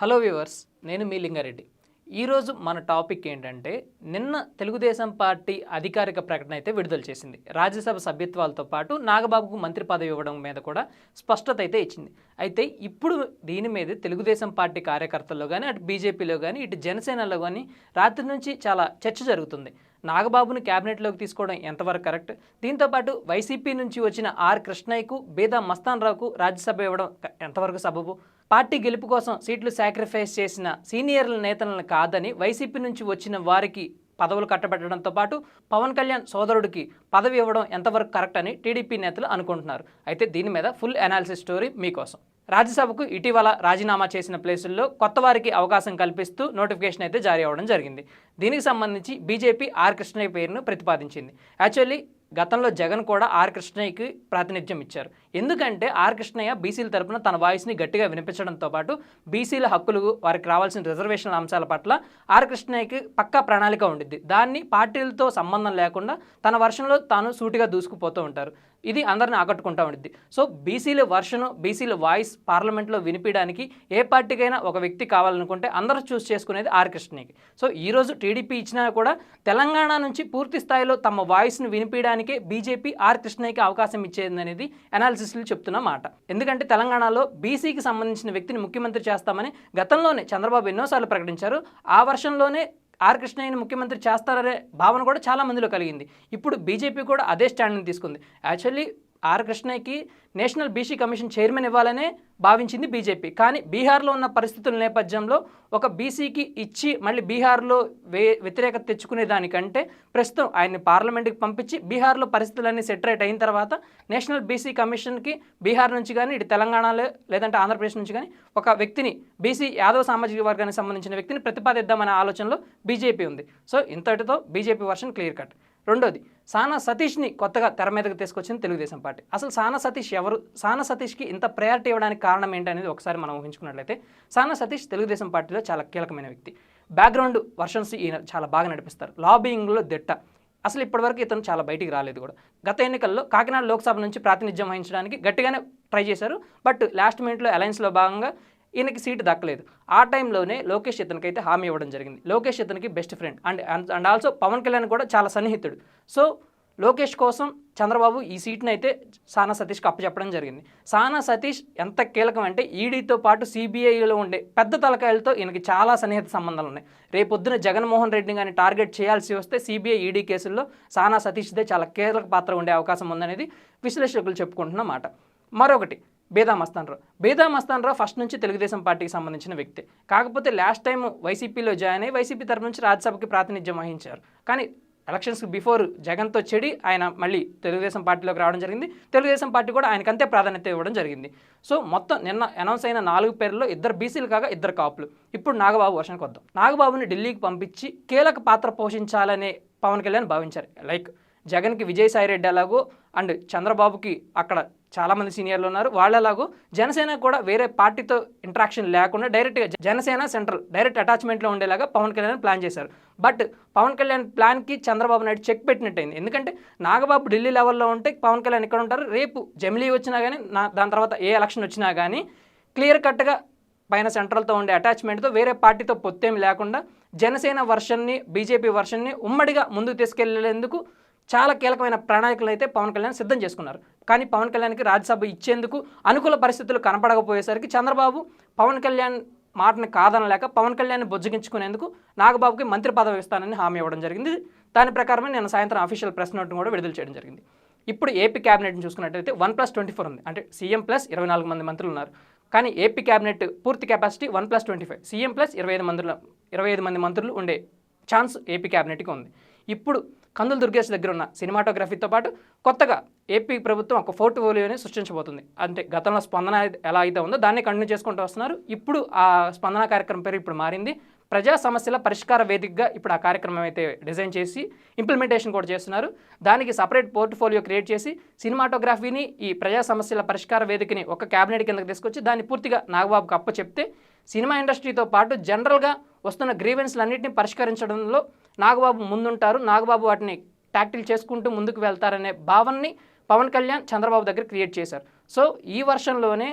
Hello viewers నేను మీ లింగారెడ్డి. ఈరోజు మన టాపిక్ ఏంటంటే నిన్న తెలుగుదేశం పార్టీ అధికారిక ప్రకటన అయితే విడుదల చేసింది. రాజ్యసభ సభ్యత్వాలతో పాటు నాగబాబుకు మంత్రి పదవి ఇవ్వడం మీద కూడా స్పష్టత అయితే ఇచ్చింది. అయితే ఇప్పుడు దీని మీద తెలుగుదేశం పార్టీ కార్యకర్తల్లో కానీ అటు బీజేపీలో కానీ ఇటు జనసేనలో కానీ రాత్రి నుంచి చాలా చర్చ జరుగుతుంది. నాగబాబును క్యాబినెట్లోకి తీసుకోవడం ఎంతవరకు కరెక్ట్? దీంతోపాటు వైసీపీ నుంచి వచ్చిన ఆర్ కృష్ణయ్యకు బేదా మస్తాన్ రావుకు రాజ్యసభ ఇవ్వడం ఎంతవరకు సబబు? పార్టీ గెలుపు కోసం సీట్లు సాక్రిఫైస్ చేసిన సీనియర్ల నేతలను కాదని వైసీపీ నుంచి వచ్చిన వారికి పదవులు కట్టబెట్టడంతో పాటు పవన్ కళ్యాణ్ సోదరుడికి పదవి ఇవ్వడం ఎంతవరకు కరెక్ట్ అని టీడీపీ నేతలు అనుకుంటున్నారు. అయితే దీని మీద ఫుల్ అనాలిసిస్ స్టోరీ మీకోసం. రాజ్యసభకు ఇటీవల రాజీనామా చేసిన ప్లేసుల్లో కొత్త వారికి అవకాశం కల్పిస్తూ నోటిఫికేషన్ అయితే జారీ అవ్వడం జరిగింది. దీనికి సంబంధించి బీజేపీ ఆర్ కృష్ణయ్య పేరును ప్రతిపాదించింది. యాక్చువల్లీ గతంలో జగన్ కూడా ఆర్ కృష్ణయ్యకి ప్రాతినిధ్యం ఇచ్చారు. ఎందుకంటే ఆర్ కృష్ణయ్య బీసీల తరపున తన వాయిస్ని గట్టిగా వినిపించడంతో పాటు బీసీల హక్కులు వారికి రావాల్సిన రిజర్వేషన్ల అంశాల పట్ల ఆర్ కృష్ణయ్యకి పక్కా ప్రణాళిక ఉండిద్ది. దాన్ని పార్టీలతో సంబంధం లేకుండా తన వర్షంలో తాను సూటిగా దూసుకుపోతూ ఉంటారు. ఇది అందరిని ఆకట్టుకుంటా ఉండిద్ది. సో బీసీల వర్షను బీసీల వాయిస్ పార్లమెంట్లో వినిపించడానికి ఏ పార్టీకైనా ఒక వ్యక్తి కావాలనుకుంటే అందరూ చూస్ చేసుకునేది ఆర్ కృష్ణయ్యకి. సో ఈరోజు టీడీపీ ఇచ్చినా కూడా తెలంగాణ నుంచి పూర్తి స్థాయిలో తమ వాయిస్ను వినిపించడానికే బీజేపీ ఆర్ కృష్ణయ్యకి అవకాశం ఇచ్చేది అనేది అనాలిసిస్లు చెప్తున్న మాట. ఎందుకంటే తెలంగాణలో బీసీకి సంబంధించిన వ్యక్తిని ముఖ్యమంత్రి చేస్తామని గతంలోనే చంద్రబాబు ఎన్నోసార్లు ప్రకటించారు. ఆ వర్షంలోనే ఆర్ కృష్ణయ్యని ముఖ్యమంత్రి చేస్తారనే భావన కూడా చాలా మందిలో కలిగింది. ఇప్పుడు బీజేపీ కూడా అదే స్టాండ్ని తీసుకుంది. యాక్చువల్లీ ఆర్ కృష్ణయ్యకి నేషనల్ బీసీ కమిషన్ చైర్మన్ ఇవ్వాలనే భావించింది బీజేపీ. కానీ బీహార్లో ఉన్న పరిస్థితుల నేపథ్యంలో ఒక బీసీకి ఇచ్చి మళ్ళీ బీహార్లో వే వ్యతిరేకత తెచ్చుకునే దానికంటే ప్రస్తుతం ఆయన్ని పార్లమెంట్కి పంపించి బీహార్లో పరిస్థితులన్నీ సెటరేట్ అయిన తర్వాత నేషనల్ బీసీ కమిషన్కి బీహార్ నుంచి కానీ ఇటు తెలంగాణలో లేదంటే ఆంధ్రప్రదేశ్ నుంచి కానీ ఒక వ్యక్తిని బీసీ యాదవ సామాజిక వర్గానికి సంబంధించిన వ్యక్తిని ప్రతిపాదిద్దామనే ఆలోచనలో బీజేపీ ఉంది. సో ఇంతటితో బీజేపీ వర్షన్ క్లియర్ కట్. రెండోది సానా సతీష్ని కొత్తగా తెర మీదకి తీసుకొచ్చింది తెలుగుదేశం పార్టీ. అసలు సానా సతీష్ ఎవరు సానా సతీష్కి ఇంత ప్రయారిటీ ఇవ్వడానికి కారణం ఏంటనేది ఒకసారి మనం ఊహించుకున్నట్లయితే సానా సతీష్ తెలుగుదేశం పార్టీలో చాలా కీలకమైన వ్యక్తి. బ్యాక్గ్రౌండ్ వర్షన్స్ ఈయన చాలా బాగా నడిపిస్తారు. లాబింగ్లో దిట్ట. అసలు ఇప్పటివరకు ఇతను చాలా బయటికి రాలేదు కూడా. గత ఎన్నికల్లో కాకినాడ లోక్సభ నుంచి ప్రాతినిధ్యం వహించడానికి గట్టిగానే ట్రై చేశారు. బట్ లాస్ట్ మినిట్లో అలయన్స్లో భాగంగా ఈయనకి సీటు దక్కలేదు. ఆ టైంలోనే లోకేష్ ఇతనికి అయితే హామీ ఇవ్వడం జరిగింది. లోకేష్ ఇతనికి best friend and and also Pawan Kalyan కూడా చాలా సన్నిహితుడు. సో లోకేష్ కోసం చంద్రబాబు ఈ సీట్ని అయితే సానా సతీష్కి అప్పచెప్పడం జరిగింది. సానా సతీష్ ఎంత కీలకం అంటే ఈడీతో పాటు సిబిఐలో ఉండే పెద్ద తలకాయలతో ఈయనకి చాలా సన్నిహిత సంబంధాలు ఉన్నాయి. రేపొద్దున జగన్మోహన్ రెడ్డిని కానీ టార్గెట్ చేయాల్సి వస్తే సిబిఐ ఈడీ కేసుల్లో సానా సతీష్దే చాలా కీలక పాత్ర ఉండే అవకాశం ఉందనేది విశ్లేషకులు చెప్పుకుంటున్న మాట. మరొకటి బేదా మస్తాన్ రావు బేదా మస్తాన్ రావు ఫస్ట్ నుంచి తెలుగుదేశం పార్టీకి సంబంధించిన వ్యక్తి. కాకపోతే లాస్ట్ టైం వైసీపీలో జాయిన్ అయ్యి వైసీపీ తరఫు నుంచి రాజ్యసభకి ప్రాతినిధ్యం వహించారు. కానీ ఎలక్షన్స్కి బిఫోర్ జగన్తో చెడి ఆయన మళ్ళీ తెలుగుదేశం పార్టీలోకి రావడం జరిగింది. తెలుగుదేశం పార్టీ కూడా ఆయనకంతే ప్రాధాన్యత ఇవ్వడం జరిగింది. సో మొత్తం నిన్న అనౌన్స్ అయిన నాలుగు పేర్లలో ఇద్దరు బీసీలు కాగా ఇద్దరు కాపులు. ఇప్పుడు నాగబాబు వర్షానికి వద్దాం. నాగబాబుని ఢిల్లీకి పంపించి కీలక పాత్ర పోషించాలనే పవన్ కళ్యాణ్ భావించారు. లైక్ జగన్కి విజయసాయి రెడ్డి ఎలాగో అండ్ చంద్రబాబుకి అక్కడ చాలామంది సీనియర్లు ఉన్నారు. వాళ్ళలాగూ జనసేన కూడా వేరే పార్టీతో ఇంటరాక్షన్ లేకుండా డైరెక్ట్గా జనసేన సెంట్రల్ డైరెక్ట్ అటాచ్మెంట్లో ఉండేలాగా పవన్ కళ్యాణ్ ప్లాన్ చేశారు. బట్ పవన్ కళ్యాణ్ ప్లాన్కి చంద్రబాబు నాయుడు చెక్ పెట్టినట్టయింది. ఎందుకంటే నాగబాబు ఢిల్లీ లెవెల్లో ఉంటే పవన్ కళ్యాణ్ ఇక్కడ ఉంటారు. రేపు జమిలీ వచ్చినా కానీ నా దాని తర్వాత ఏ ఎలక్షన్ వచ్చినా కానీ క్లియర్ కట్గా పైన సెంట్రల్తో ఉండే అటాచ్మెంట్తో వేరే పార్టీతో పొత్తేమి లేకుండా జనసేన వర్షన్ని బీజేపీ వర్షన్ని ఉమ్మడిగా ముందుకు తీసుకెళ్ళేందుకు చాలా కీలకమైన ప్రణాళికలు అయితే పవన్ కళ్యాణ్ సిద్ధం చేసుకున్నారు. కానీ పవన్ కళ్యాణ్కి రాజ్యసభ ఇచ్చేందుకు అనుకూల పరిస్థితులు కనపడకపోయేసరికి చంద్రబాబు పవన్ కళ్యాణ్ మాటను కాదనలేక పవన్ కళ్యాణ్ని బుజ్జగించుకునేందుకు నాగబాబుకి మంత్రి పదవి ఇస్తానని హామీ ఇవ్వడం జరిగింది. దాని ప్రకారమే నేను సాయంత్రం అఫీషియల్ ప్రెస్ నోట్ను కూడా విడుదల చేయడం జరిగింది. ఇప్పుడు ఏపీ క్యాబినెట్ని చూసుకున్నట్టయితే వన్ ప్లస్ ట్వంటీ ఫోర్ ఉంది. అంటే సీఎం ప్లస్ ఇరవై నాలుగు మంది మంత్రులు ఉన్నారు. కానీ ఏపీ క్యాబినెట్ పూర్తి capacity one plus twenty five. CM plus ఇరవై ఐదు మంత్రుల ఇరవై ఐదు మంది మంత్రులు ఉండే ఛాన్స్ ఏపీ క్యాబినెట్కి ఉంది. ఇప్పుడు కందుల దుర్గేష్ దగ్గర ఉన్న సినిమాటోగ్రఫీతో పాటు కొత్తగా ఏపీ ప్రభుత్వం ఒక పోర్ట్ఫోలియోని సృష్టించబోతుంది. అంటే గతంలో స్పందన ఎలా అయితే ఉందో దాన్ని కంటిన్యూ చేసుకుంటూ వస్తున్నారు. ఇప్పుడు ఆ స్పందన కార్యక్రమం పేరు ఇప్పుడు మారింది. ప్రజా సమస్యల పరిష్కార వేదికగా ఇప్పుడు ఆ కార్యక్రమం అయితే డిజైన్ చేసి ఇంప్లిమెంటేషన్ కూడా చేస్తున్నారు. దానికి సపరేట్ పోర్ట్ఫోలియో క్రియేట్ చేసి సినిమాటోగ్రఫీని ఈ ప్రజా సమస్యల పరిష్కార వేదికని ఒక క్యాబినెట్ కిందకి తీసుకొచ్చి దాన్ని పూర్తిగా నాగబాబుకు అప్ప చెప్తే సినిమా ఇండస్ట్రీతో పాటు జనరల్గా వస్తున్న గ్రీవెన్స్లన్నింటినీ పరిష్కరించడంలో నాగబాబు ముందుంటారు. నాగబాబు వాటిని ట్యాక్టిల్ చేసుకుంటూ ముందుకు వెళ్తారనే భావనని పవన్ కళ్యాణ్ చంద్రబాబు దగ్గర క్రియేట్ చేశారు. సో ఈ వర్షంలోనే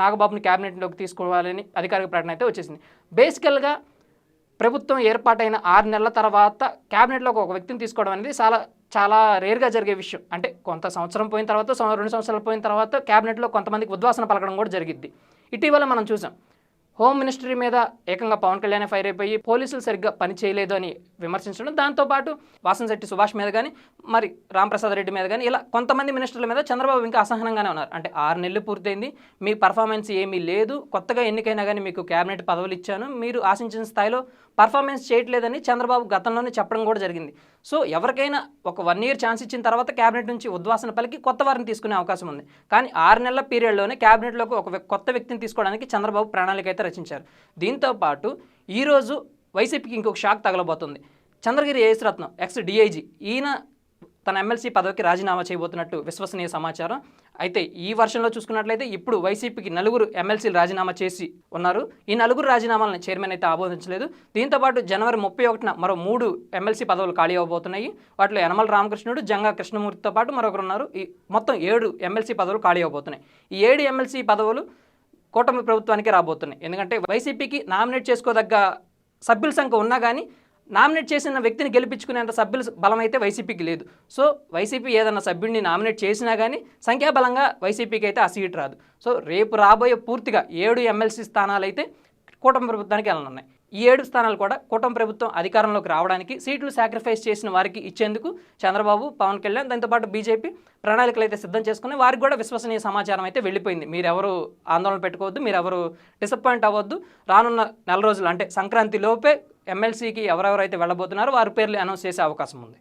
నాగబాబుని క్యాబినెట్లోకి తీసుకోవాలని అధికారిక ప్రకటన అయితే వచ్చేసింది. బేసికల్గా ప్రభుత్వం ఏర్పాటైన ఆరు నెలల తర్వాత క్యాబినెట్లోకి ఒక వ్యక్తిని తీసుకోవడం అనేది చాలా చాలా రేర్గా జరిగే విషయం. అంటే కొంత సంవత్సరం పోయిన తర్వాత రెండు సంవత్సరాలు పోయిన తర్వాత క్యాబినెట్లో కొంతమందికి ఉద్వాసన పలకడం కూడా జరిగింది ఇటీవల మనం చూసాం హోమ్ మినిస్ట్రీ మీద ఏకంగా పవన్ కళ్యాణ్ ఫైర్ అయిపోయి పోలీసులు సరిగ్గా పని చేయలేదు అని విమర్శించడం. దాంతోపాటు వాసంశెట్టి సుభాష్ మీద కానీ మరి రామప్రసాద్ రెడ్డి మీద కానీ ఇలా కొంతమంది మినిస్టర్ల మీద చంద్రబాబు ఇంకా అసహనంగానే ఉన్నారు. అంటే ఆరు నెలలు పూర్తయింది. మీ పర్ఫార్మెన్స్ ఏమీ లేదు. కొత్తగా ఎన్నికైనా కానీ మీకు క్యాబినెట్ పదవులు ఇచ్చాను. మీరు ఆశించిన స్థాయిలో పర్ఫార్మెన్స్ చేయట్లేదని చంద్రబాబు గతంలోనే చెప్పడం కూడా జరిగింది. సో ఎవరికైనా ఒక వన్ ఇయర్ ఛాన్స్ ఇచ్చిన తర్వాత క్యాబినెట్ నుంచి ఉద్వాసన పలికి కొత్త వారిని తీసుకునే అవకాశం ఉంది. కానీ ఆరు నెలల పీరియడ్లోనే క్యాబినెట్లోకి ఒక కొత్త వ్యక్తిని తీసుకోవడానికి చంద్రబాబు ప్రణాళిక అయితే రచించారు. దీంతో పాటు ఈరోజు వైసీపీకి ఇంకొక షాక్ తగలబోతుంది. చంద్రగిరి యేసురత్నం ఎక్స్ డిఐజీ ఈయన తన ఎమ్మెల్సీ పదవికి రాజీనామా చేయబోతున్నట్టు విశ్వసనీయ సమాచారం. అయితే ఈ వర్షంలో చూసుకున్నట్లయితే ఇప్పుడు వైసీపీకి నలుగురు ఎమ్మెల్సీలు రాజీనామా చేసి ఉన్నారు. ఈ నలుగురు రాజీనామాలను చైర్మన్ అయితే ఆమోదించలేదు. దీంతోపాటు జనవరి ముప్పై ఒకటిన మరో మూడు ఎమ్మెల్సీ పదవులు ఖాళీ అవబోతున్నాయి. వాటిలో యనమల రామకృష్ణుడు జంగా కృష్ణమూర్తితో పాటు మరొకరు ఉన్నారు. ఈ మొత్తం ఏడు ఎమ్మెల్సీ పదవులు ఖాళీ అవబోతున్నాయి. ఈ ఏడు ఎమ్మెల్సీ పదవులు కూటమి ప్రభుత్వానికి రాబోతున్నాయి. ఎందుకంటే వైసీపీకి నామినేట్ చేసుకోదగ్గ సభ్యుల సంఖ్య ఉన్నా కానీ నామినేట్ చేసిన వ్యక్తిని గెలిపించుకునేంత సభ్యుల బలం అయితే వైసీపీకి లేదు. సో వైసీపీ ఏదన్నా సభ్యుడిని నామినేట్ చేసినా కానీ సంఖ్యాబలంగా వైసీపీకి అయితే ఆ సీట్ రాదు. సో రేపు రాబోయే పూర్తిగా ఏడు ఎమ్మెల్సీ స్థానాలు అయితే కూటమి ప్రభుత్వానికి వెళ్ళనున్నాయి. ఈ ఏడు స్థానాలు కూడా కూటమి ప్రభుత్వం అధికారంలోకి రావడానికి సీట్లు సాక్రిఫైస్ చేసిన వారికి ఇచ్చేందుకు చంద్రబాబు పవన్ కళ్యాణ్ దాంతోపాటు బీజేపీ ప్రణాళికలు అయితే సిద్ధం చేసుకుని వారికి కూడా విశ్వసనీయ సమాచారం అయితే వెళ్ళిపోయింది. మీరెవరు ఆందోళన పెట్టుకోవద్దు మీరెవరు డిసప్పాయింట్ అవ్వద్దు. రానున్న నెల రోజులు అంటే సంక్రాంతి లోపే ఎమ్మెల్సీకి ఎవరెవరైతే వెళ్ళబోతున్నారో వారి పేర్లు అనౌన్స్ చేసే అవకాశం ఉంది.